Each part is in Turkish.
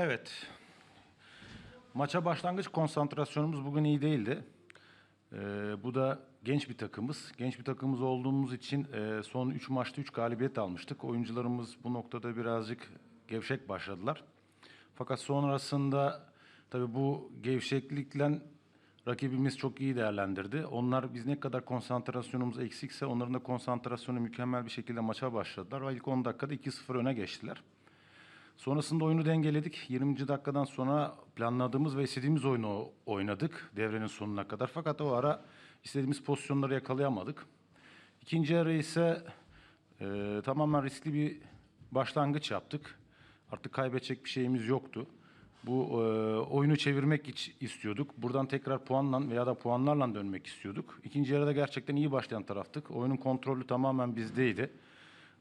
Evet. Maça başlangıç konsantrasyonumuz bugün iyi değildi. Ee, bu da genç bir takımız. Genç bir takımımız olduğumuz için e, son 3 maçta 3 galibiyet almıştık. Oyuncularımız bu noktada birazcık gevşek başladılar. Fakat sonrasında tabii bu gevşeklikle rakibimiz çok iyi değerlendirdi. Onlar biz ne kadar konsantrasyonumuz eksikse onların da konsantrasyonu mükemmel bir şekilde maça başladılar. Ve ilk 10 dakikada 2-0 öne geçtiler. Sonrasında oyunu dengeledik. 20. dakikadan sonra planladığımız ve istediğimiz oyunu oynadık devrenin sonuna kadar. Fakat o ara istediğimiz pozisyonları yakalayamadık. İkinci yarı ise e, tamamen riskli bir başlangıç yaptık. Artık kaybedecek bir şeyimiz yoktu. Bu e, oyunu çevirmek istiyorduk. Buradan tekrar puanla veya da puanlarla dönmek istiyorduk. İkinci yarıda gerçekten iyi başlayan taraftık. Oyunun kontrolü tamamen bizdeydi.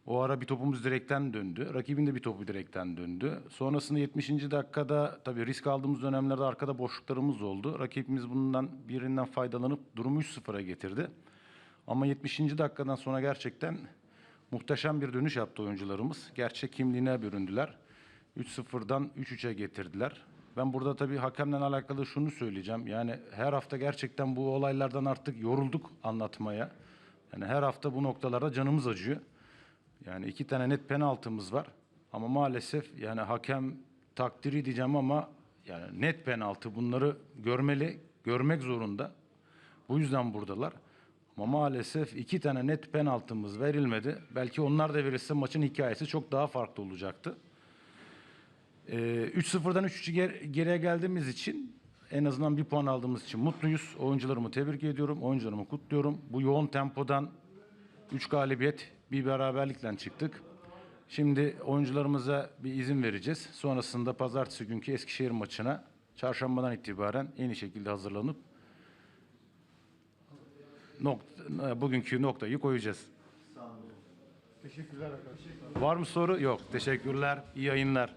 O ara bir topumuz direkten döndü. Rakibin de bir topu direkten döndü. Sonrasında 70. dakikada tabii risk aldığımız dönemlerde arkada boşluklarımız oldu. Rakibimiz bundan birinden faydalanıp durumu 3-0'a getirdi. Ama 70. dakikadan sonra gerçekten muhteşem bir dönüş yaptı oyuncularımız. Gerçek kimliğine büründüler. 3-0'dan 3-3'e getirdiler. Ben burada tabii hakemle alakalı şunu söyleyeceğim. Yani her hafta gerçekten bu olaylardan artık yorulduk anlatmaya. Yani her hafta bu noktalarda canımız acıyor. Yani iki tane net penaltımız var. Ama maalesef yani hakem takdiri diyeceğim ama yani net penaltı bunları görmeli, görmek zorunda. Bu yüzden buradalar. Ama maalesef iki tane net penaltımız verilmedi. Belki onlar da verirse maçın hikayesi çok daha farklı olacaktı. Ee, 3-0'dan 3-3'ü ger- geriye geldiğimiz için en azından bir puan aldığımız için mutluyuz. Oyuncularımı tebrik ediyorum, oyuncularımı kutluyorum. Bu yoğun tempodan 3 galibiyet, bir beraberlikle çıktık. Şimdi oyuncularımıza bir izin vereceğiz. Sonrasında pazartesi günkü Eskişehir maçına çarşambadan itibaren en iyi şekilde hazırlanıp nokta, bugünkü noktayı koyacağız. Teşekkürler arkadaşlar. Var mı soru? Yok. Teşekkürler. İyi yayınlar.